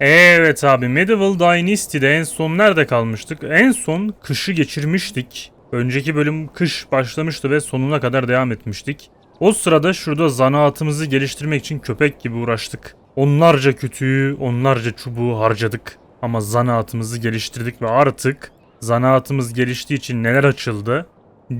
Evet abi Medieval Dynasty'de en son nerede kalmıştık? En son kışı geçirmiştik. Önceki bölüm kış başlamıştı ve sonuna kadar devam etmiştik. O sırada şurada zanaatımızı geliştirmek için köpek gibi uğraştık. Onlarca kütüğü, onlarca çubuğu harcadık. Ama zanaatımızı geliştirdik ve artık zanaatımız geliştiği için neler açıldı?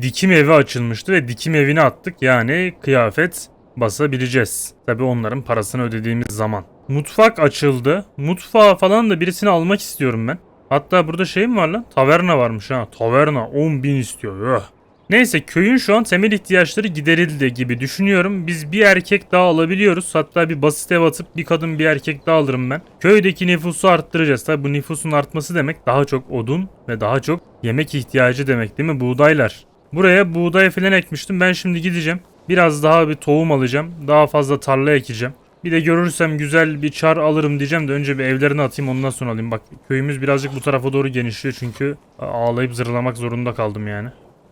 Dikim evi açılmıştı ve dikim evine attık. Yani kıyafet basabileceğiz. Tabi onların parasını ödediğimiz zaman. Mutfak açıldı. Mutfağı falan da birisini almak istiyorum ben. Hatta burada şey mi var lan? Taverna varmış ha. Taverna 10.000 istiyor. Öh. Neyse köyün şu an temel ihtiyaçları giderildi gibi düşünüyorum. Biz bir erkek daha alabiliyoruz. Hatta bir basit ev atıp bir kadın bir erkek daha alırım ben. Köydeki nüfusu arttıracağız. Tabi bu nüfusun artması demek daha çok odun ve daha çok yemek ihtiyacı demek değil mi? Buğdaylar. Buraya buğday falan ekmiştim. Ben şimdi gideceğim. Biraz daha bir tohum alacağım. Daha fazla tarla ekeceğim. Bir de görürsem güzel bir çar alırım diyeceğim de önce bir evlerini atayım ondan sonra alayım. Bak köyümüz birazcık bu tarafa doğru genişliyor çünkü ağlayıp zırlamak zorunda kaldım yani.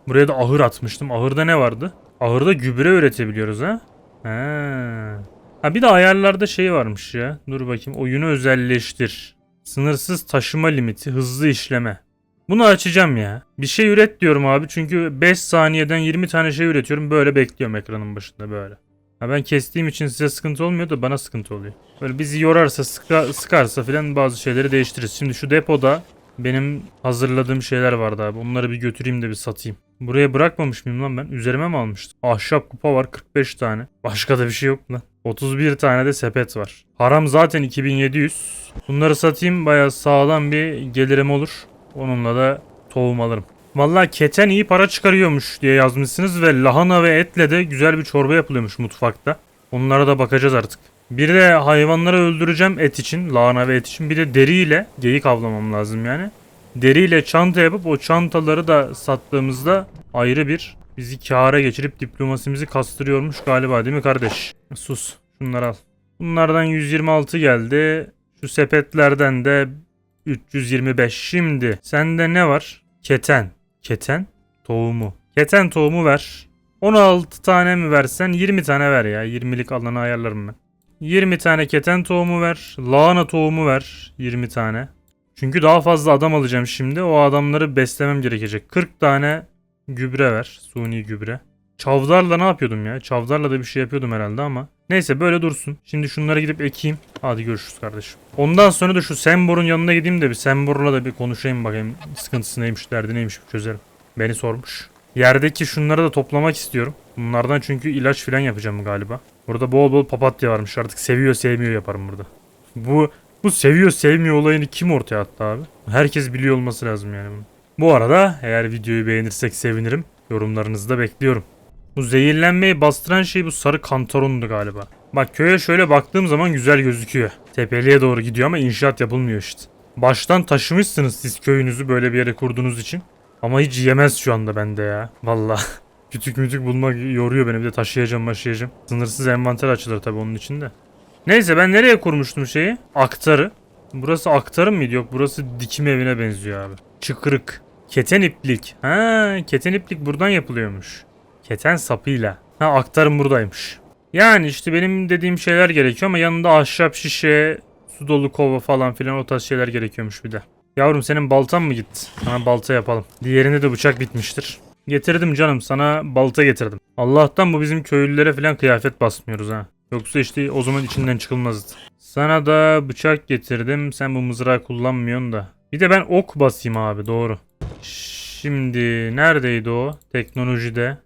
Buraya da ahır atmıştım. Ahırda ne vardı? Ahırda gübre üretebiliyoruz ha. Ha. Ha bir de ayarlarda şey varmış ya. Dur bakayım. Oyunu özelleştir. Sınırsız taşıma limiti, hızlı işleme. Bunu açacağım ya. Bir şey üret diyorum abi çünkü 5 saniyeden 20 tane şey üretiyorum. Böyle bekliyorum ekranın başında böyle. Ha ben kestiğim için size sıkıntı olmuyor da bana sıkıntı oluyor. Böyle bizi yorarsa, sıka, sıkarsa filan bazı şeyleri değiştiririz. Şimdi şu depoda benim hazırladığım şeyler vardı abi. Onları bir götüreyim de bir satayım. Buraya bırakmamış mıyım lan ben? Üzerime mi almıştım? Ahşap kupa var 45 tane. Başka da bir şey yok lan. 31 tane de sepet var. Haram zaten 2700. Bunları satayım bayağı sağlam bir gelirim olur. Onunla da tohum alırım. Vallahi keten iyi para çıkarıyormuş diye yazmışsınız ve lahana ve etle de güzel bir çorba yapılıyormuş mutfakta. Onlara da bakacağız artık. Bir de hayvanları öldüreceğim et için, lahana ve et için. Bir de deriyle geyik avlamam lazım yani. Deriyle çanta yapıp o çantaları da sattığımızda ayrı bir bizi kâra geçirip diplomasimizi kastırıyormuş galiba değil mi kardeş? Sus şunları al. Bunlardan 126 geldi. Şu sepetlerden de 325. Şimdi sende ne var? Keten. Keten tohumu. Keten tohumu ver. 16 tane mi versen 20 tane ver ya. 20'lik alanı ayarlarım ben. 20 tane keten tohumu ver. Lahana tohumu ver. 20 tane. Çünkü daha fazla adam alacağım şimdi. O adamları beslemem gerekecek. 40 tane gübre ver. Suni gübre. Çavdarla ne yapıyordum ya? Çavdarla da bir şey yapıyordum herhalde ama. Neyse böyle dursun. Şimdi şunlara gidip ekeyim. Hadi görüşürüz kardeşim. Ondan sonra da şu Sembor'un yanına gideyim de bir Sembor'la da bir konuşayım bakayım. Sıkıntısı neymiş, derdi neymiş bir çözerim. Beni sormuş. Yerdeki şunları da toplamak istiyorum. Bunlardan çünkü ilaç falan yapacağım galiba. Burada bol bol papatya varmış. Artık seviyor sevmiyor yaparım burada. Bu bu seviyor sevmiyor olayını kim ortaya attı abi? Herkes biliyor olması lazım yani. Bu arada eğer videoyu beğenirsek sevinirim. Yorumlarınızı da bekliyorum. Bu zehirlenmeyi bastıran şey bu sarı kantarondu galiba. Bak köye şöyle baktığım zaman güzel gözüküyor. Tepeliğe doğru gidiyor ama inşaat yapılmıyor işte. Baştan taşımışsınız siz köyünüzü böyle bir yere kurduğunuz için. Ama hiç yemez şu anda bende ya. Valla. Kütük mütük bulmak yoruyor beni. Bir de taşıyacağım taşıyacağım. Sınırsız envanter açılır tabii onun içinde. Neyse ben nereye kurmuştum şeyi? Aktarı. Burası aktarım mıydı? Yok burası dikim evine benziyor abi. Çıkırık. Keten iplik. Ha, keten iplik buradan yapılıyormuş. Keten sapıyla. Ha aktarım buradaymış. Yani işte benim dediğim şeyler gerekiyor ama yanında ahşap şişe, su dolu kova falan filan o tarz şeyler gerekiyormuş bir de. Yavrum senin baltan mı gitti? Sana balta yapalım. Diğerinde de bıçak bitmiştir. Getirdim canım sana balta getirdim. Allah'tan bu bizim köylülere falan kıyafet basmıyoruz ha. Yoksa işte o zaman içinden çıkılmazdı. Sana da bıçak getirdim. Sen bu mızrağı kullanmıyorsun da. Bir de ben ok basayım abi doğru. Şimdi neredeydi o? Teknolojide.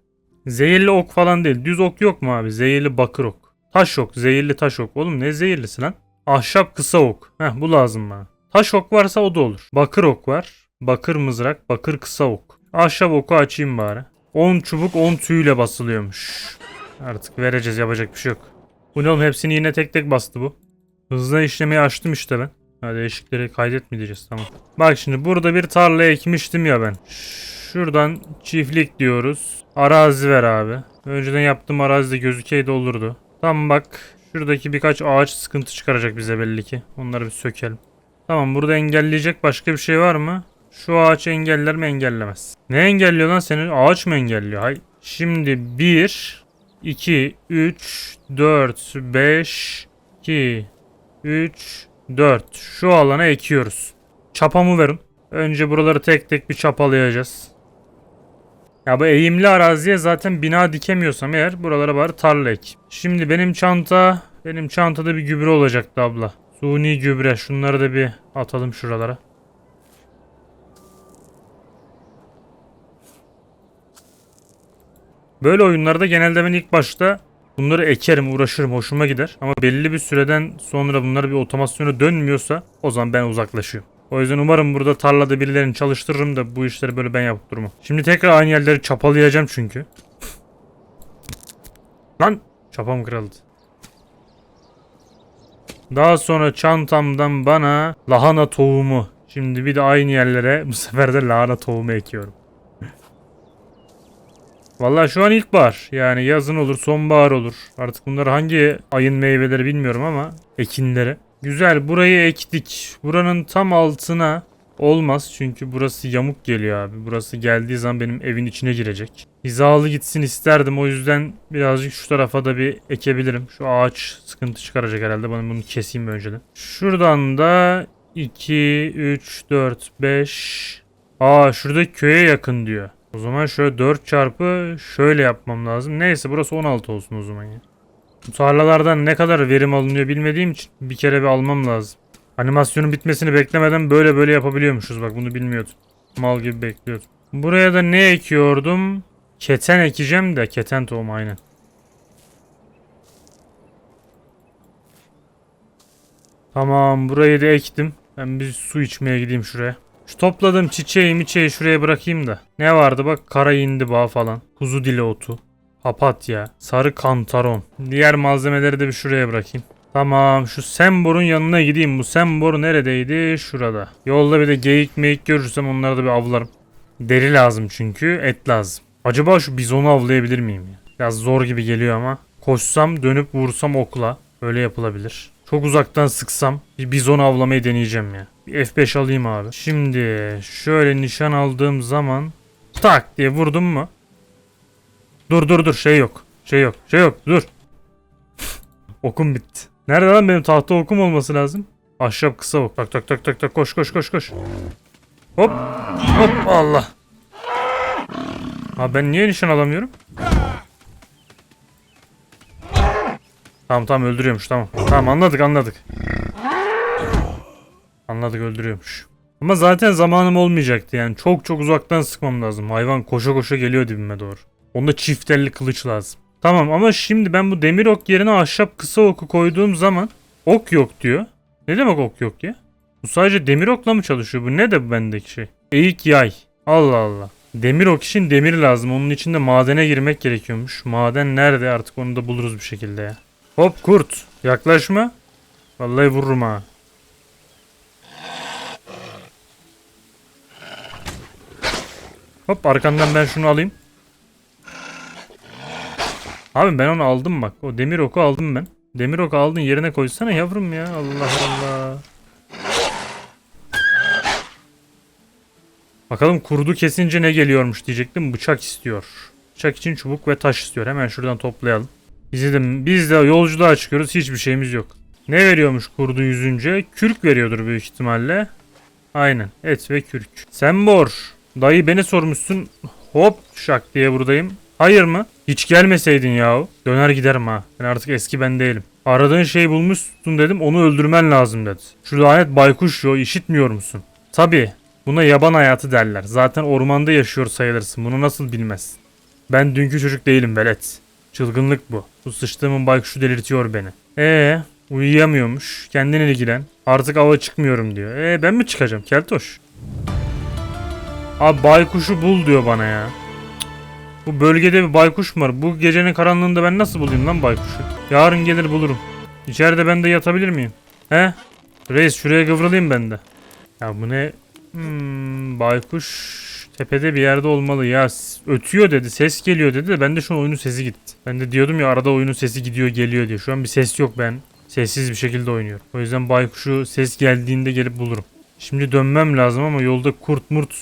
Zehirli ok falan değil. Düz ok yok mu abi? Zehirli bakır ok. Taş ok. Zehirli taş ok. Oğlum ne zehirlisi lan? Ahşap kısa ok. Heh bu lazım bana. Taş ok varsa o da olur. Bakır ok var. Bakır mızrak. Bakır kısa ok. Ahşap oku açayım bari. 10 çubuk 10 tüyle basılıyormuş. Artık vereceğiz yapacak bir şey yok. Bu ne oğlum hepsini yine tek tek bastı bu. Hızlı işlemeyi açtım işte ben. Ha değişikleri kaydetmeyeceğiz tamam. Bak şimdi burada bir tarla ekmiştim ya ben. Şuradan çiftlik diyoruz. Arazi ver abi. Önceden yaptığım arazide gözükeydi olurdu. Tamam bak. Şuradaki birkaç ağaç sıkıntı çıkaracak bize belli ki. Onları bir sökelim. Tamam burada engelleyecek başka bir şey var mı? Şu ağaç engeller mi engellemez. Ne engelliyor lan senin? Ağaç mı engelliyor? Hay. Şimdi 1, 2, 3, 4, 5, 2, 3, 4. Şu alana ekiyoruz. Çapamı verin. Önce buraları tek tek bir çapalayacağız. Ya bu eğimli araziye zaten bina dikemiyorsam eğer buralara bari tarla ek. Şimdi benim çanta, benim çantada bir gübre olacaktı abla. Suni gübre. Şunları da bir atalım şuralara. Böyle oyunlarda genelde ben ilk başta bunları ekerim, uğraşırım, hoşuma gider. Ama belli bir süreden sonra bunlar bir otomasyona dönmüyorsa o zaman ben uzaklaşıyorum. O yüzden umarım burada tarlada birilerini çalıştırırım da bu işleri böyle ben yapıp durmam. Şimdi tekrar aynı yerleri çapalayacağım çünkü. Lan çapam kırıldı. Daha sonra çantamdan bana lahana tohumu. Şimdi bir de aynı yerlere bu sefer de lahana tohumu ekiyorum. Vallahi şu an ilkbahar. Yani yazın olur, sonbahar olur. Artık bunlar hangi ayın meyveleri bilmiyorum ama ekinleri. Güzel burayı ektik. Buranın tam altına olmaz çünkü burası yamuk geliyor abi. Burası geldiği zaman benim evin içine girecek. Hizalı gitsin isterdim o yüzden birazcık şu tarafa da bir ekebilirim. Şu ağaç sıkıntı çıkaracak herhalde. Bana bunu keseyim önceden. Şuradan da 2, 3, 4, 5. Aa şurada köye yakın diyor. O zaman şöyle 4 çarpı şöyle yapmam lazım. Neyse burası 16 olsun o zaman ya. Bu tarlalardan ne kadar verim alınıyor bilmediğim için bir kere bir almam lazım. Animasyonun bitmesini beklemeden böyle böyle yapabiliyormuşuz bak bunu bilmiyordum. Mal gibi bekliyordum. Buraya da ne ekiyordum? Keten ekeceğim de keten tohumu aynen. Tamam burayı da ektim. Ben bir su içmeye gideyim şuraya. Şu topladığım çiçeği miçeği şuraya bırakayım da. Ne vardı bak kara indiba falan. Kuzu dili otu. Papatya. Sarı kantaron. Diğer malzemeleri de bir şuraya bırakayım. Tamam şu semborun yanına gideyim. Bu sembor neredeydi? Şurada. Yolda bir de geyik meyik görürsem onları da bir avlarım. Deri lazım çünkü et lazım. Acaba şu bizonu avlayabilir miyim ya? Biraz zor gibi geliyor ama. Koşsam dönüp vursam okla. Öyle yapılabilir. Çok uzaktan sıksam bir bizon avlamayı deneyeceğim ya. Bir F5 alayım abi. Şimdi şöyle nişan aldığım zaman tak diye vurdum mu? Dur dur dur şey yok. Şey yok. Şey yok. Dur. Okum bitti. Nerede lan benim tahta okum olması lazım? Ahşap kısa ok. Tak tak tak tak tak koş koş koş koş. Hop. Hop Allah. Ha ben niye nişan alamıyorum? Tamam tamam öldürüyormuş tamam. Tamam anladık anladık. Anladık öldürüyormuş. Ama zaten zamanım olmayacaktı yani. Çok çok uzaktan sıkmam lazım. Hayvan koşa koşa geliyor dibime doğru. Onda çift elli kılıç lazım. Tamam ama şimdi ben bu demir ok yerine ahşap kısa oku koyduğum zaman ok yok diyor. Ne demek ok yok ya? Bu sadece demir okla mı çalışıyor? Bu ne de bu bendeki şey? Eğik yay. Allah Allah. Demir ok için demir lazım. Onun için de madene girmek gerekiyormuş. Maden nerede artık onu da buluruz bir şekilde ya. Hop kurt. Yaklaşma. Vallahi vururum ha. Hop arkandan ben şunu alayım. Abi ben onu aldım bak. O demir oku aldım ben. Demir oku aldın yerine koysana yavrum ya. Allah Allah. Bakalım kurdu kesince ne geliyormuş diyecektim. Bıçak istiyor. Bıçak için çubuk ve taş istiyor. Hemen şuradan toplayalım. De, biz de yolculuğa çıkıyoruz. Hiçbir şeyimiz yok. Ne veriyormuş kurdu yüzünce? Kürk veriyordur büyük ihtimalle. Aynen. Et ve kürk. Sembor. Dayı beni sormuşsun. Hop şak diye buradayım. Hayır mı? Hiç gelmeseydin yahu. Döner giderim ha. Ben artık eski ben değilim. Aradığın şeyi bulmuşsun dedim onu öldürmen lazım dedi. Şu lanet baykuş yo işitmiyor musun? Tabi. Buna yaban hayatı derler. Zaten ormanda yaşıyor sayılırsın. Bunu nasıl bilmezsin? Ben dünkü çocuk değilim velet. Çılgınlık bu. Bu sıçtığımın baykuşu delirtiyor beni. Ee, uyuyamıyormuş. Kendin ilgilen. Artık ava çıkmıyorum diyor. Ee ben mi çıkacağım? Keltoş. Abi baykuşu bul diyor bana ya. Bu bölgede bir baykuş mu var? Bu gecenin karanlığında ben nasıl bulayım lan baykuşu? Yarın gelir bulurum. İçeride ben de yatabilir miyim? He? Reis şuraya kıvrılayım ben de. Ya bu ne? Hmm, baykuş tepede bir yerde olmalı ya. Ötüyor dedi, ses geliyor dedi de ben de şu an oyunun sesi gitti. Ben de diyordum ya arada oyunun sesi gidiyor geliyor diye. Şu an bir ses yok ben. Sessiz bir şekilde oynuyorum. O yüzden baykuşu ses geldiğinde gelip bulurum. Şimdi dönmem lazım ama yolda kurt murt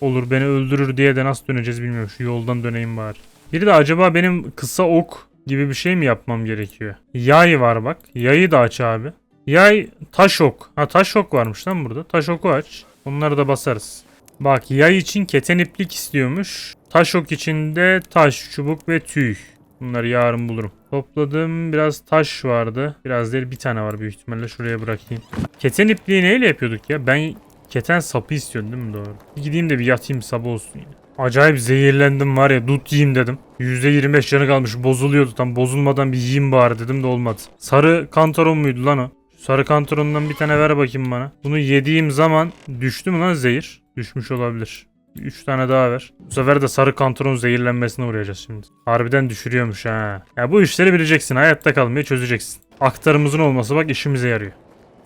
olur beni öldürür diye de nasıl döneceğiz bilmiyorum. Şu yoldan döneyim bari. Biri de acaba benim kısa ok gibi bir şey mi yapmam gerekiyor? Yay var bak. Yayı da aç abi. Yay taş ok. Ha taş ok varmış lan burada. Taş oku aç. Onları da basarız. Bak yay için keten iplik istiyormuş. Taş ok için de taş, çubuk ve tüy. Bunları yarın bulurum. Topladım. Biraz taş vardı. Biraz değil bir tane var büyük ihtimalle. Şuraya bırakayım. Keten ipliği neyle yapıyorduk ya? Ben keten sapı istiyordum değil mi doğru? Bir gideyim de bir yatayım sabah olsun ya. Acayip zehirlendim var ya dut yiyeyim dedim. %25 canı kalmış bozuluyordu tam bozulmadan bir yiyeyim bari dedim de olmadı. Sarı kantaron muydu lan o? Sarı kantarondan bir tane ver bakayım bana. Bunu yediğim zaman düştü mü lan zehir? Düşmüş olabilir. 3 tane daha ver. Bu sefer de sarı kantaron zehirlenmesine uğrayacağız şimdi. Harbiden düşürüyormuş ha. Ya bu işleri bileceksin. Hayatta kalmayı çözeceksin. Aktarımızın olması bak işimize yarıyor.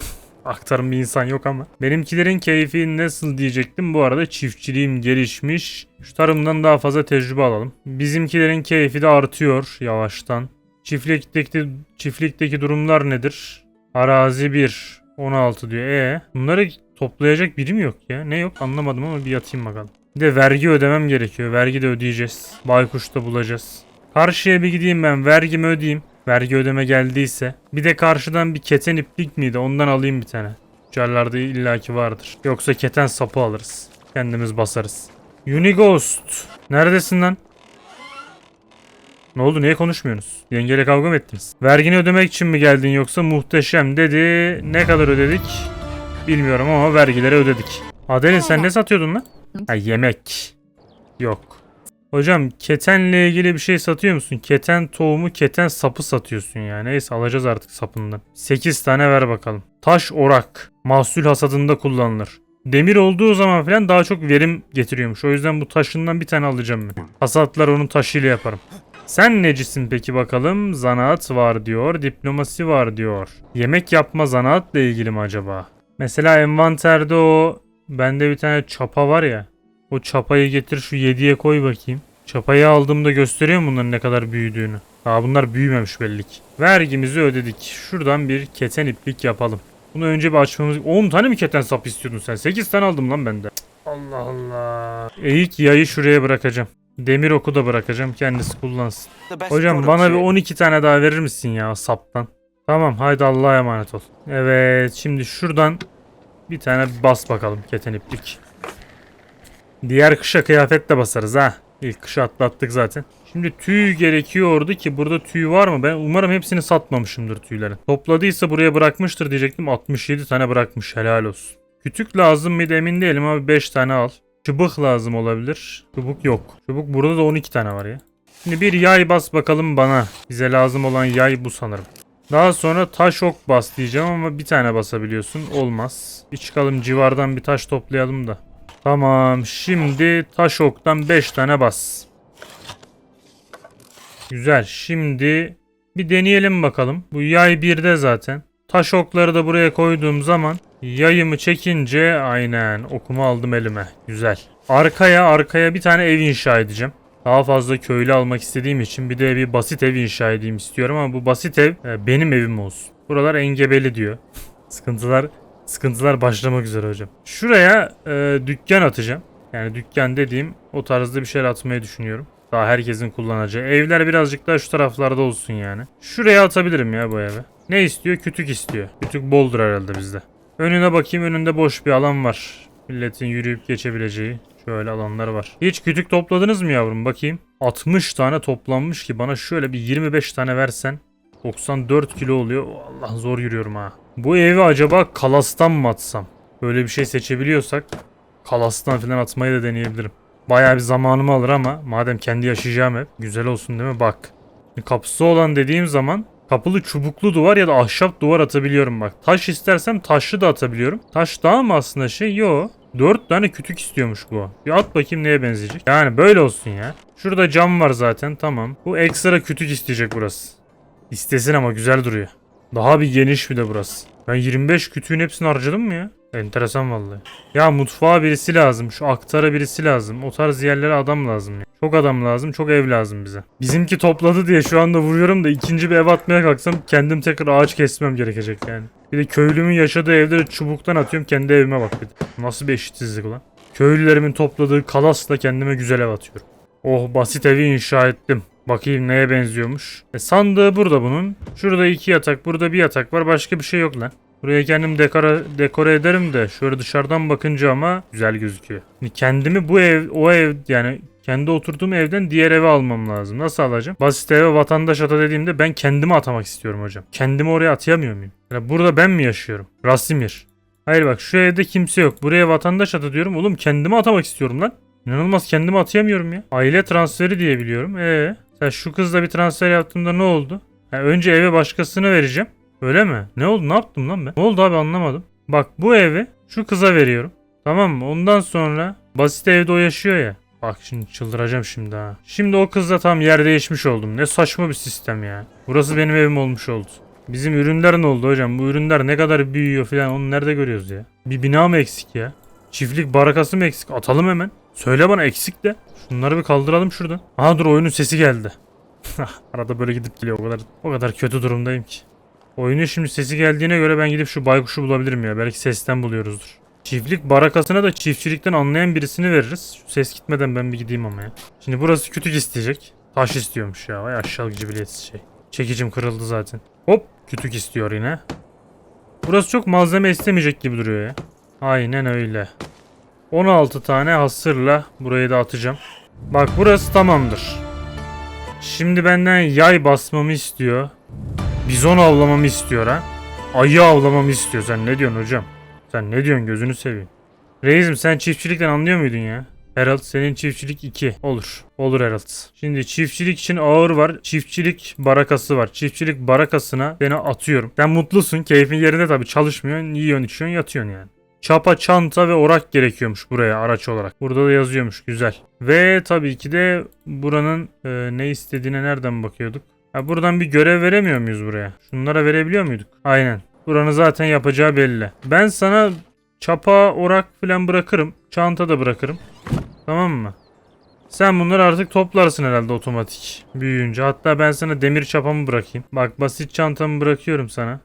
Aktarım bir insan yok ama. Benimkilerin keyfi nasıl diyecektim. Bu arada çiftçiliğim gelişmiş. Şu tarımdan daha fazla tecrübe alalım. Bizimkilerin keyfi de artıyor yavaştan. Çiftlikteki, çiftlikteki durumlar nedir? Arazi 1. 16 diyor. E bunları toplayacak biri mi yok ya? Ne yok anlamadım ama bir yatayım bakalım. Bir de vergi ödemem gerekiyor. Vergi de ödeyeceğiz. Baykuş'ta bulacağız. Karşıya bir gideyim ben. Vergimi ödeyeyim. Vergi ödeme geldiyse. Bir de karşıdan bir keten iplik miydi? Ondan alayım bir tane. Tüccarlarda illaki vardır. Yoksa keten sapı alırız. Kendimiz basarız. Unighost. Neredesin lan? Ne oldu? Niye konuşmuyorsunuz? Yengeyle kavga mı ettiniz? Vergini ödemek için mi geldin yoksa muhteşem dedi. Ne kadar ödedik? Bilmiyorum ama vergileri ödedik. Adelin sen ne satıyordun lan? Ha yemek. Yok. Hocam ketenle ilgili bir şey satıyor musun? Keten tohumu, keten sapı satıyorsun yani. Neyse alacağız artık sapından. 8 tane ver bakalım. Taş orak. Mahsul hasadında kullanılır. Demir olduğu zaman falan daha çok verim getiriyormuş. O yüzden bu taşından bir tane alacağım ben. Hasatlar onun taşıyla yaparım. Sen necisin peki bakalım? Zanaat var diyor. Diplomasi var diyor. Yemek yapma zanaatla ilgili mi acaba? Mesela envanterde o bende bir tane çapa var ya. O çapayı getir şu 7'ye koy bakayım. Çapayı aldığımda gösteriyor mu bunların ne kadar büyüdüğünü? Aa bunlar büyümemiş belli ki. Vergimizi ödedik. Şuradan bir keten iplik yapalım. Bunu önce bir açmamız... 10 tane mi keten sap istiyordun sen? 8 tane aldım lan bende. Allah Allah. Eğik yayı şuraya bırakacağım. Demir oku da bırakacağım kendisi kullansın. Hocam bana bir 12 tane daha verir misin ya saptan? Tamam haydi Allah'a emanet ol. Evet şimdi şuradan bir tane bas bakalım keten iplik. Diğer kışa kıyafet de basarız ha. İlk kışı atlattık zaten. Şimdi tüy gerekiyordu ki burada tüy var mı? Ben umarım hepsini satmamışımdır tüylerin. Topladıysa buraya bırakmıştır diyecektim. 67 tane bırakmış helal olsun. Kütük lazım mıydı emin değilim abi 5 tane al. Çubuk lazım olabilir. Çubuk yok. Çubuk burada da 12 tane var ya. Şimdi bir yay bas bakalım bana. Bize lazım olan yay bu sanırım. Daha sonra taş ok bas diyeceğim ama bir tane basabiliyorsun. Olmaz. Bir çıkalım civardan bir taş toplayalım da. Tamam şimdi taş oktan 5 tane bas. Güzel şimdi bir deneyelim bakalım. Bu yay 1'de zaten. Taş okları da buraya koyduğum zaman yayımı çekince aynen okumu aldım elime. Güzel. Arkaya arkaya bir tane ev inşa edeceğim. Daha fazla köylü almak istediğim için bir de bir basit ev inşa edeyim istiyorum ama bu basit ev e, benim evim olsun. Buralar engebeli diyor. Sıkıntılar sıkıntılar başlamak üzere hocam. Şuraya e, dükkan atacağım. Yani dükkan dediğim o tarzda bir şeyler atmayı düşünüyorum. Daha herkesin kullanacağı. Evler birazcık daha şu taraflarda olsun yani. Şuraya atabilirim ya bu eve. Ne istiyor? Kütük istiyor. Kütük boldur herhalde bizde. Önüne bakayım önünde boş bir alan var. Milletin yürüyüp geçebileceği şöyle alanlar var. Hiç kütük topladınız mı yavrum bakayım? 60 tane toplanmış ki bana şöyle bir 25 tane versen 94 kilo oluyor. Allah zor yürüyorum ha. Bu evi acaba kalastan mı atsam? Böyle bir şey seçebiliyorsak kalastan falan atmayı da deneyebilirim. Bayağı bir zamanımı alır ama madem kendi yaşayacağım ev güzel olsun değil mi? Bak. Kapısı olan dediğim zaman kapılı çubuklu duvar ya da ahşap duvar atabiliyorum bak. Taş istersem taşlı da atabiliyorum. Taş daha mı aslında şey? Yo. 4 tane kütük istiyormuş bu. Bir at bakayım neye benzeyecek. Yani böyle olsun ya. Şurada cam var zaten tamam. Bu ekstra kütük isteyecek burası. İstesin ama güzel duruyor. Daha bir geniş bir de burası. Ben 25 kütüğün hepsini harcadım mı ya? Enteresan vallahi. Ya mutfağa birisi lazım. Şu aktara birisi lazım. O tarz yerlere adam lazım ya. Çok adam lazım. Çok ev lazım bize. Bizimki topladı diye şu anda vuruyorum da ikinci bir ev atmaya kalksam kendim tekrar ağaç kesmem gerekecek yani. Bir de köylümün yaşadığı evleri çubuktan atıyorum. Kendi evime bak bir de. Nasıl bir eşitsizlik ulan. Köylülerimin topladığı kalasla kendime güzel ev atıyorum. Oh basit evi inşa ettim. Bakayım neye benziyormuş. E, sandığı burada bunun. Şurada iki yatak, burada bir yatak var. Başka bir şey yok lan. Buraya kendim dekora, dekore ederim de şöyle dışarıdan bakınca ama güzel gözüküyor. Şimdi kendimi bu ev, o ev yani kendi oturduğum evden diğer eve almam lazım. Nasıl alacağım? Basit eve vatandaş ata dediğimde ben kendimi atamak istiyorum hocam. Kendimi oraya atayamıyor muyum? Yani burada ben mi yaşıyorum? Rasimir. Hayır bak şu evde kimse yok. Buraya vatandaş ata diyorum. Oğlum kendimi atamak istiyorum lan. İnanılmaz kendimi atayamıyorum ya. Aile transferi diye biliyorum. Ee, sen şu kızla bir transfer yaptığımda ne oldu? Ha, önce eve başkasını vereceğim. Öyle mi? Ne oldu? Ne yaptım lan ben? Ne oldu abi anlamadım. Bak bu evi şu kıza veriyorum. Tamam mı? Ondan sonra basit evde o yaşıyor ya. Bak şimdi çıldıracağım şimdi ha. Şimdi o kızla tam yer değişmiş oldum. Ne saçma bir sistem ya. Burası benim evim olmuş oldu. Bizim ürünler ne oldu hocam? Bu ürünler ne kadar büyüyor falan onu nerede görüyoruz ya? Bir bina mı eksik ya? Çiftlik barakası mı eksik? Atalım hemen. Söyle bana eksik de. Şunları bir kaldıralım şuradan. Aha dur oyunun sesi geldi. Arada böyle gidip geliyor o kadar o kadar kötü durumdayım ki. Oyunun şimdi sesi geldiğine göre ben gidip şu baykuşu bulabilirim ya. Belki sesten buluyoruzdur. Çiftlik barakasına da çiftçilikten anlayan birisini veririz. Şu ses gitmeden ben bir gideyim ama ya. Şimdi burası kütük isteyecek. Taş istiyormuş ya. Vay aşağı cibiliyetsiz şey. Çekicim kırıldı zaten. Hop kütük istiyor yine. Burası çok malzeme istemeyecek gibi duruyor ya. Aynen öyle. 16 tane hasırla burayı da atacağım. Bak burası tamamdır. Şimdi benden yay basmamı istiyor. Bizon avlamamı istiyor ha. Ayı avlamamı istiyor. Sen ne diyorsun hocam? Sen ne diyorsun gözünü seveyim. Reisim sen çiftçilikten anlıyor muydun ya? Herald senin çiftçilik 2. Olur. Olur Herald. Şimdi çiftçilik için ağır var. Çiftçilik barakası var. Çiftçilik barakasına seni atıyorum. Sen mutlusun. Keyfin yerinde tabii çalışmıyorsun. Yiyorsun içiyorsun yatıyorsun yani. Çapa, çanta ve orak gerekiyormuş buraya araç olarak. Burada da yazıyormuş. Güzel. Ve tabii ki de buranın e, ne istediğine nereden bakıyorduk? Ha, buradan bir görev veremiyor muyuz buraya? Şunlara verebiliyor muyduk? Aynen. Buranın zaten yapacağı belli. Ben sana çapa, orak falan bırakırım. Çanta da bırakırım. Tamam mı? Sen bunları artık toplarsın herhalde otomatik. Büyüyünce. Hatta ben sana demir çapamı bırakayım. Bak basit çantamı bırakıyorum sana.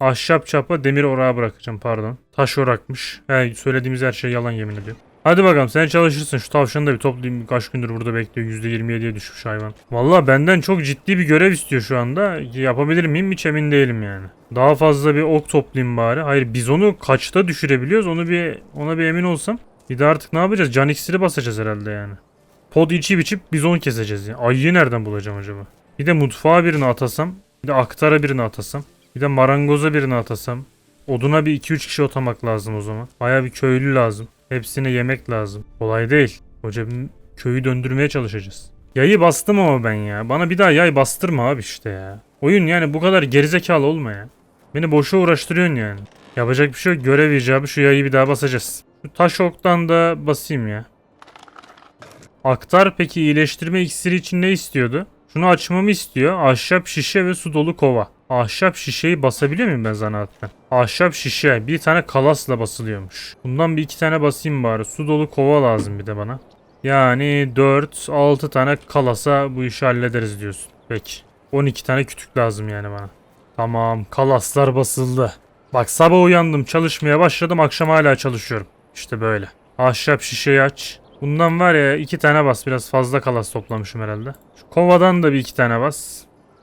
Ahşap çapa demir orağı bırakacağım pardon. Taş orakmış. He, söylediğimiz her şey yalan yemin ediyorum. Hadi bakalım sen çalışırsın. Şu tavşanı da bir toplayayım. Kaç gündür burada bekliyor. %27'ye düşmüş hayvan. Valla benden çok ciddi bir görev istiyor şu anda. Yapabilir miyim hiç emin değilim yani. Daha fazla bir ok toplayayım bari. Hayır biz onu kaçta düşürebiliyoruz? Onu bir ona bir emin olsam. Bir de artık ne yapacağız? Can iksiri basacağız herhalde yani. Pod içip içip bizon keseceğiz ya. Ayıyı nereden bulacağım acaba? Bir de mutfağa birini atasam. Bir de aktara birini atasam. Bir de marangoza birini atasam. Oduna bir 2-3 kişi otamak lazım o zaman. Baya bir köylü lazım. Hepsine yemek lazım. Kolay değil. Hoca bir köyü döndürmeye çalışacağız. Yayı bastım ama ben ya. Bana bir daha yay bastırma abi işte ya. Oyun yani bu kadar gerizekalı olma ya. Beni boşa uğraştırıyorsun yani. Yapacak bir şey yok. Görev icabı şu yayı bir daha basacağız. Şu taş oktan da basayım ya. Aktar peki iyileştirme iksiri için ne istiyordu? Şunu açmamı istiyor. Ahşap şişe ve su dolu kova. Ahşap şişeyi basabiliyor muyum ben zanaattan? Ahşap şişe bir tane kalasla basılıyormuş. Bundan bir iki tane basayım bari. Su dolu kova lazım bir de bana. Yani 4 6 tane kalasa bu işi hallederiz diyorsun. Peki. 12 tane kütük lazım yani bana. Tamam kalaslar basıldı. Bak sabah uyandım çalışmaya başladım akşam hala çalışıyorum. İşte böyle. Ahşap şişeyi aç. Bundan var ya iki tane bas biraz fazla kalas toplamışım herhalde. Şu kovadan da bir iki tane bas.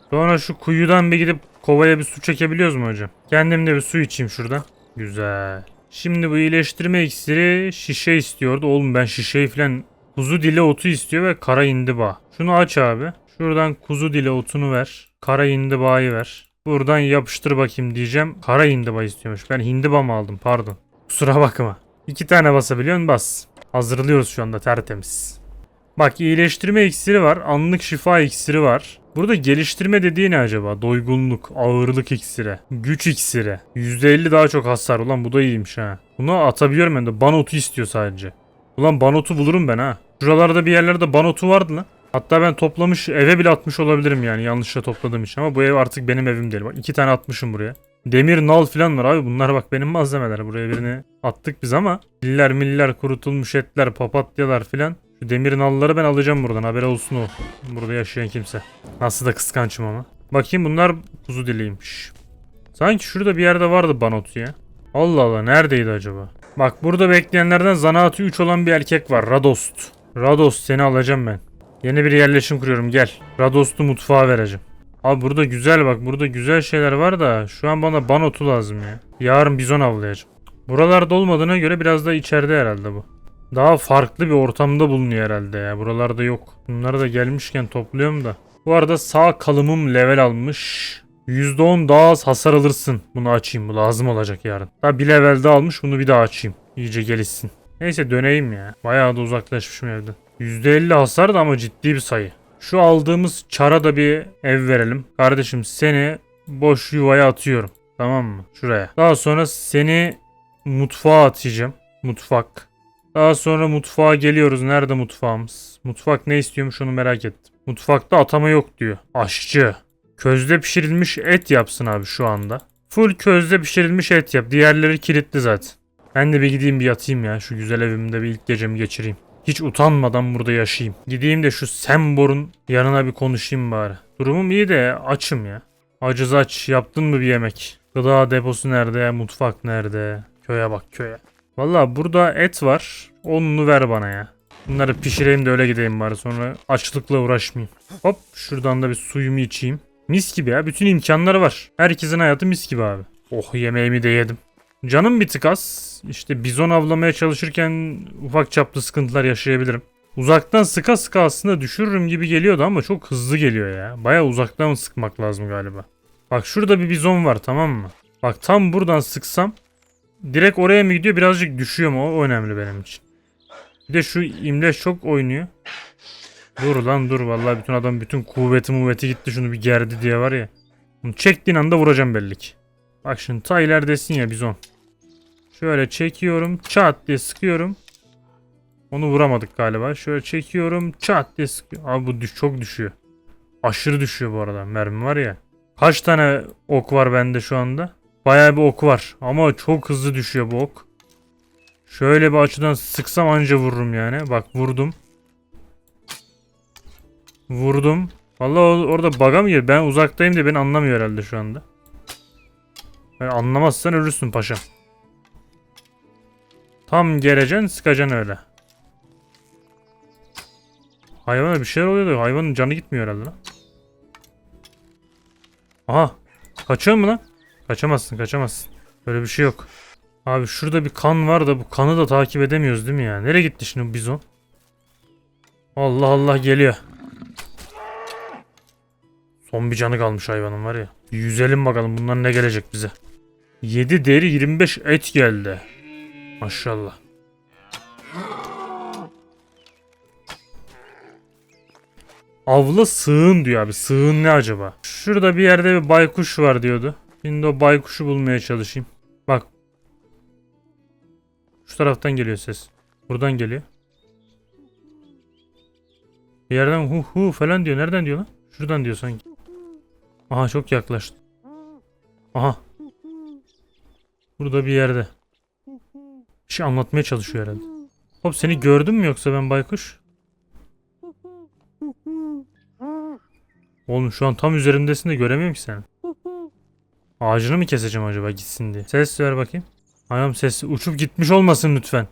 Sonra şu kuyudan bir gidip kovaya bir su çekebiliyoruz mu hocam? Kendim de bir su içeyim şuradan. Güzel. Şimdi bu iyileştirme iksiri şişe istiyordu. Oğlum ben şişeyi falan kuzu dili otu istiyor ve kara indiba. Şunu aç abi. Şuradan kuzu dili otunu ver. Kara indibayı ver. Buradan yapıştır bakayım diyeceğim. Kara indiba istiyormuş. Ben hindiba mı aldım pardon. Kusura bakma. İki tane basabiliyorsun bas. Hazırlıyoruz şu anda tertemiz. Bak iyileştirme iksiri var. Anlık şifa iksiri var. Burada geliştirme dediği ne acaba? Doygunluk, ağırlık iksiri, güç iksiri. %50 daha çok hasar. Ulan bu da iyiymiş ha. Bunu atabiliyorum ben de. Banotu istiyor sadece. Ulan banotu bulurum ben ha. Şuralarda bir yerlerde banotu vardı lan. Hatta ben toplamış eve bile atmış olabilirim yani yanlışla topladığım için ama bu ev artık benim evim değil. Bak iki tane atmışım buraya. Demir nal falan var abi bunlar bak benim malzemeler. Buraya birini attık biz ama miller miller kurutulmuş etler papatyalar filan. Şu demir nalları ben alacağım buradan haber olsun o. Burada yaşayan kimse. Nasıl da kıskançım ama. Bakayım bunlar kuzu diliymiş. Sanki şurada bir yerde vardı banot ya. Allah Allah neredeydi acaba? Bak burada bekleyenlerden zanaatı 3 olan bir erkek var. Radost. Radost seni alacağım ben. Yeni bir yerleşim kuruyorum gel. Radost'u mutfağa vereceğim. Abi burada güzel bak burada güzel şeyler var da şu an bana ban otu lazım ya. Yarın bizon avlayacağım. Buralarda olmadığına göre biraz da içeride herhalde bu. Daha farklı bir ortamda bulunuyor herhalde ya. Buralarda yok. Bunları da gelmişken topluyorum da. Bu arada sağ kalımım level almış. %10 daha az hasar alırsın. Bunu açayım. Bu lazım olacak yarın. Daha bir level daha almış. Bunu bir daha açayım. İyice gelişsin. Neyse döneyim ya. Bayağı da uzaklaşmışım evden. %50 hasar da ama ciddi bir sayı. Şu aldığımız çara da bir ev verelim. Kardeşim seni boş yuvaya atıyorum. Tamam mı? Şuraya. Daha sonra seni mutfağa atacağım. Mutfak. Daha sonra mutfağa geliyoruz. Nerede mutfağımız? Mutfak ne istiyormuş onu merak ettim. Mutfakta atama yok diyor. Aşçı. Közde pişirilmiş et yapsın abi şu anda. Full közde pişirilmiş et yap. Diğerleri kilitli zaten. Ben de bir gideyim bir yatayım ya. Şu güzel evimde bir ilk gecemi geçireyim. Hiç utanmadan burada yaşayayım. Gideyim de şu Sembor'un yanına bir konuşayım bari. Durumum iyi de açım ya. Acız aç. Yaptın mı bir yemek? Gıda deposu nerede? Mutfak nerede? Köye bak köye. Valla burada et var. Onunu ver bana ya. Bunları pişireyim de öyle gideyim bari. Sonra açlıkla uğraşmayayım. Hop şuradan da bir suyumu içeyim. Mis gibi ya. Bütün imkanları var. Herkesin hayatı mis gibi abi. Oh yemeğimi de yedim. Canım bir tık az. İşte bizon avlamaya çalışırken ufak çaplı sıkıntılar yaşayabilirim. Uzaktan sıka sıka aslında düşürürüm gibi geliyordu ama çok hızlı geliyor ya. Baya uzaktan sıkmak lazım galiba. Bak şurada bir bizon var tamam mı? Bak tam buradan sıksam direkt oraya mı gidiyor birazcık düşüyor mu o önemli benim için. Bir de şu imleç çok oynuyor. Dur lan dur vallahi bütün adam bütün kuvveti muvveti gitti şunu bir gerdi diye var ya. Bunu çektiğin anda vuracağım belli ki. Bak şimdi ta ileridesin ya bizon. Şöyle çekiyorum çat diye sıkıyorum. Onu vuramadık galiba. Şöyle çekiyorum çat diye sıkıyorum. Abi bu düş çok düşüyor. Aşırı düşüyor bu arada mermi var ya. Kaç tane ok var bende şu anda? Bayağı bir ok var ama çok hızlı düşüyor bu ok. Şöyle bir açıdan sıksam anca vururum yani. Bak vurdum. Vurdum. Vallahi o- orada baga mı girdi? Ben uzaktayım diye beni anlamıyor herhalde şu anda. Yani anlamazsan ölürsün paşam. Tam geleceksin sıkacaksın öyle. Hayvana bir şeyler oluyor da hayvanın canı gitmiyor herhalde lan. Aha. Kaçıyor mu lan? Kaçamazsın kaçamazsın. Böyle bir şey yok. Abi şurada bir kan var da bu kanı da takip edemiyoruz değil mi ya? Nereye gitti şimdi bu bizon? Allah Allah geliyor. Son bir canı kalmış hayvanın var ya. Bir yüzelim bakalım bundan ne gelecek bize. 7 deri 25 et geldi. Maşallah. Avla sığın diyor abi. Sığın ne acaba? Şurada bir yerde bir baykuş var diyordu. Şimdi o baykuşu bulmaya çalışayım. Bak. Şu taraftan geliyor ses. Buradan geliyor. Bir yerden hu hu falan diyor. Nereden diyor lan? Şuradan diyor sanki. Aha çok yaklaştı. Aha. Burada bir yerde. Bir şey anlatmaya çalışıyor herhalde. Hop seni gördün mü yoksa ben baykuş? Oğlum şu an tam üzerimdesin de göremiyorum ki seni. Ağacını mı keseceğim acaba gitsin diye. Ses ver bakayım. Ayağım ses uçup gitmiş olmasın lütfen.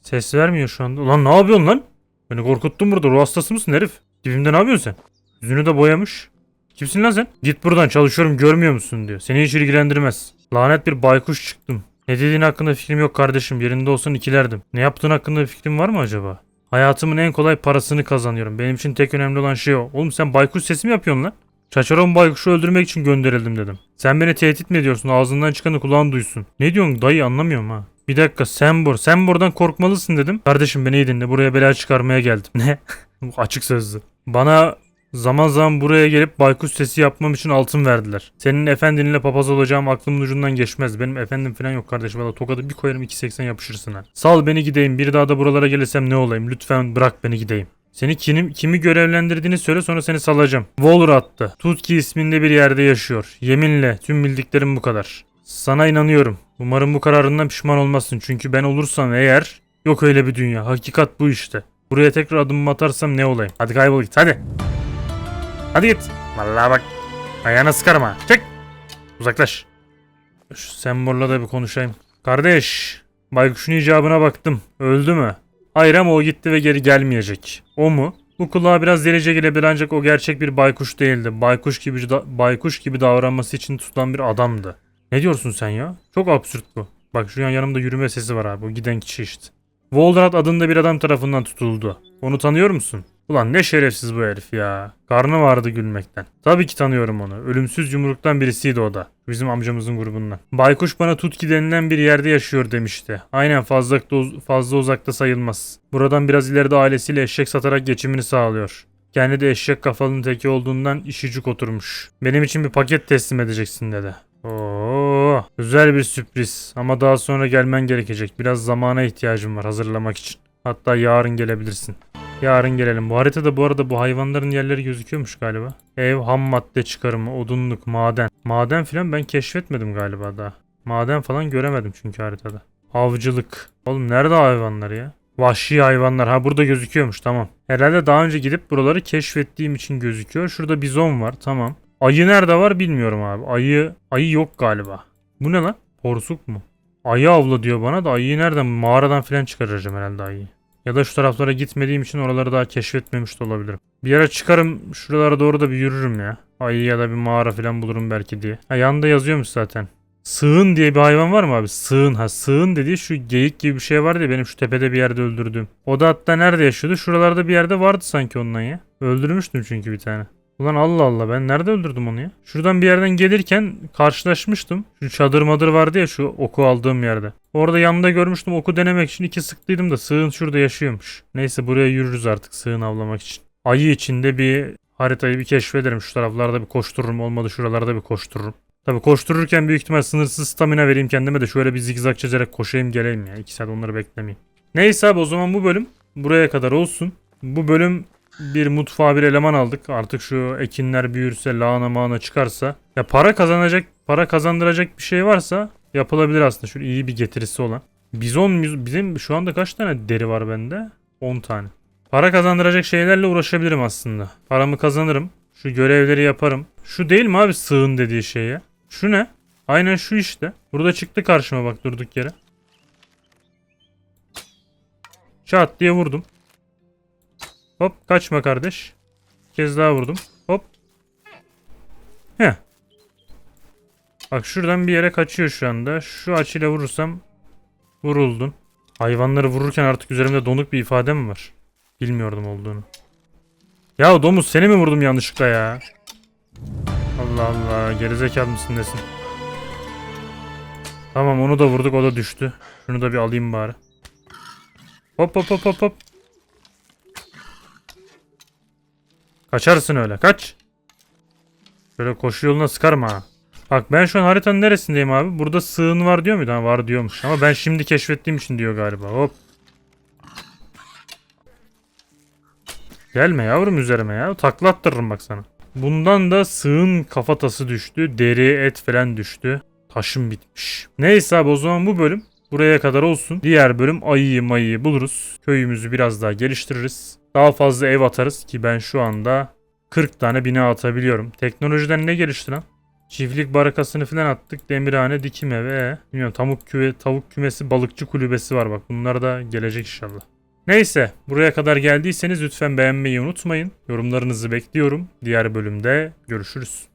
Ses vermiyor şu anda. Ulan ne yapıyorsun lan? Beni korkuttun burada. Ruh hastası mısın herif? Dibimde ne yapıyorsun sen? Yüzünü de boyamış. Kimsin lan sen? Git buradan çalışıyorum görmüyor musun diyor. Seni hiç ilgilendirmez. Lanet bir baykuş çıktım. Ne dediğin hakkında fikrim yok kardeşim. Yerinde olsan ikilerdim. Ne yaptığın hakkında bir fikrin var mı acaba? Hayatımın en kolay parasını kazanıyorum. Benim için tek önemli olan şey o. Oğlum sen baykuş sesi mi yapıyorsun lan? Çaçaron baykuşu öldürmek için gönderildim dedim. Sen beni tehdit mi ediyorsun? Ağzından çıkanı kulağın duysun. Ne diyorsun dayı anlamıyorum ha. Bir dakika Sembor. Sembor'dan korkmalısın dedim. Kardeşim beni iyi dinle. Buraya bela çıkarmaya geldim. Ne? Açık sözlü. Bana zaman zaman buraya gelip baykuş sesi yapmam için altın verdiler. Senin efendinle papaz olacağım aklımın ucundan geçmez. Benim efendim falan yok kardeşim. Valla tokadı bir koyarım 2.80 yapışırsın ha. Sal beni gideyim. Bir daha da buralara gelirsem ne olayım? Lütfen bırak beni gideyim. Seni kinim, kimi görevlendirdiğini söyle sonra seni salacağım. Volur attı. Tutki isminde bir yerde yaşıyor. Yeminle tüm bildiklerim bu kadar. Sana inanıyorum. Umarım bu kararından pişman olmazsın. Çünkü ben olursam eğer yok öyle bir dünya. Hakikat bu işte. Buraya tekrar adımımı atarsam ne olayım? Hadi kaybol git hadi. Hadi git. Vallahi bak. Ayağına sıkarım ha. Çek. Uzaklaş. Şu Sembor'la da bir konuşayım. Kardeş. Baykuş'un icabına baktım. Öldü mü? Hayır ama o gitti ve geri gelmeyecek. O mu? Bu kulağa biraz delice gelebilir ancak o gerçek bir baykuş değildi. Baykuş gibi da- baykuş gibi davranması için tutulan bir adamdı. Ne diyorsun sen ya? Çok absürt bu. Bak şu an yanımda yürüme sesi var abi. O giden kişi işte. Voldrat adında bir adam tarafından tutuldu. Onu tanıyor musun? Ulan ne şerefsiz bu herif ya. Karnı vardı gülmekten. Tabii ki tanıyorum onu. Ölümsüz yumruktan birisiydi o da. Bizim amcamızın grubundan. Baykuş bana Tutki denilen bir yerde yaşıyor demişti. Aynen fazla, fazla uzakta sayılmaz. Buradan biraz ileride ailesiyle eşek satarak geçimini sağlıyor. Kendi de eşek kafalının teki olduğundan işicik oturmuş. Benim için bir paket teslim edeceksin dedi. Oo, güzel bir sürpriz ama daha sonra gelmen gerekecek. Biraz zamana ihtiyacım var hazırlamak için. Hatta yarın gelebilirsin. Yarın gelelim. Bu haritada bu arada bu hayvanların yerleri gözüküyormuş galiba. Ev, ham madde çıkarımı, odunluk, maden. Maden filan ben keşfetmedim galiba daha. Maden falan göremedim çünkü haritada. Avcılık. Oğlum nerede hayvanlar ya? Vahşi hayvanlar. Ha burada gözüküyormuş tamam. Herhalde daha önce gidip buraları keşfettiğim için gözüküyor. Şurada bizon var tamam. Ayı nerede var bilmiyorum abi. Ayı ayı yok galiba. Bu ne lan? Porsuk mu? Ayı avla diyor bana da ayıyı nereden? Mağaradan falan çıkaracağım herhalde ayıyı. Ya da şu taraflara gitmediğim için oraları daha keşfetmemiş de olabilirim. Bir yere çıkarım şuralara doğru da bir yürürüm ya. Ayı ya da bir mağara falan bulurum belki diye. Ha yanında yazıyormuş zaten. Sığın diye bir hayvan var mı abi? Sığın ha sığın dediği şu geyik gibi bir şey vardı ya benim şu tepede bir yerde öldürdüğüm. O da hatta nerede yaşıyordu? Şuralarda bir yerde vardı sanki ondan ya. Öldürmüştüm çünkü bir tane. Ulan Allah Allah ben nerede öldürdüm onu ya? Şuradan bir yerden gelirken karşılaşmıştım. Şu çadır madır vardı ya şu oku aldığım yerde. Orada yanımda görmüştüm oku denemek için iki sıktıydım da sığın şurada yaşıyormuş. Neyse buraya yürürüz artık sığın avlamak için. Ayı içinde bir haritayı bir keşfederim. Şu taraflarda bir koştururum olmadı şuralarda bir koştururum. Tabi koştururken büyük ihtimal sınırsız stamina vereyim kendime de şöyle bir zigzag çizerek koşayım geleyim ya. 2 saat onları beklemeyeyim. Neyse abi o zaman bu bölüm buraya kadar olsun. Bu bölüm bir mutfağa bir eleman aldık. Artık şu ekinler büyürse, lahana mağana çıkarsa. Ya para kazanacak, para kazandıracak bir şey varsa yapılabilir aslında. Şöyle iyi bir getirisi olan. Bizon, bizim şu anda kaç tane deri var bende? 10 tane. Para kazandıracak şeylerle uğraşabilirim aslında. Paramı kazanırım. Şu görevleri yaparım. Şu değil mi abi sığın dediği şey ya? Şu ne? Aynen şu işte. Burada çıktı karşıma bak durduk yere. Çat diye vurdum. Hop kaçma kardeş. Bir kez daha vurdum. Bak şuradan bir yere kaçıyor şu anda. Şu açıyla vurursam vuruldun. Hayvanları vururken artık üzerimde donuk bir ifade mi var? Bilmiyordum olduğunu. Ya domuz seni mi vurdum yanlışlıkla ya? Allah Allah gerizekalı mısın desin. Tamam onu da vurduk o da düştü. Şunu da bir alayım bari. Hop hop hop hop hop. Kaçarsın öyle kaç. Şöyle koşu yoluna sıkarım ha. Bak ben şu an haritanın neresindeyim abi? Burada sığın var diyor muydu? Ha, var diyormuş. Ama ben şimdi keşfettiğim için diyor galiba. Hop. Gelme yavrum üzerime ya. Takla attırırım bak sana. Bundan da sığın kafatası düştü. Deri, et falan düştü. Taşım bitmiş. Neyse abi o zaman bu bölüm buraya kadar olsun. Diğer bölüm ayıyı mayıyı buluruz. Köyümüzü biraz daha geliştiririz. Daha fazla ev atarız ki ben şu anda 40 tane bina atabiliyorum. Teknolojiden ne gelişti lan? Çiftlik barakasını falan attık. Demirhane, dikim evi. ee. Bilmiyorum tavuk, küve, tavuk kümesi, balıkçı kulübesi var bak. Bunlar da gelecek inşallah. Neyse buraya kadar geldiyseniz lütfen beğenmeyi unutmayın. Yorumlarınızı bekliyorum. Diğer bölümde görüşürüz.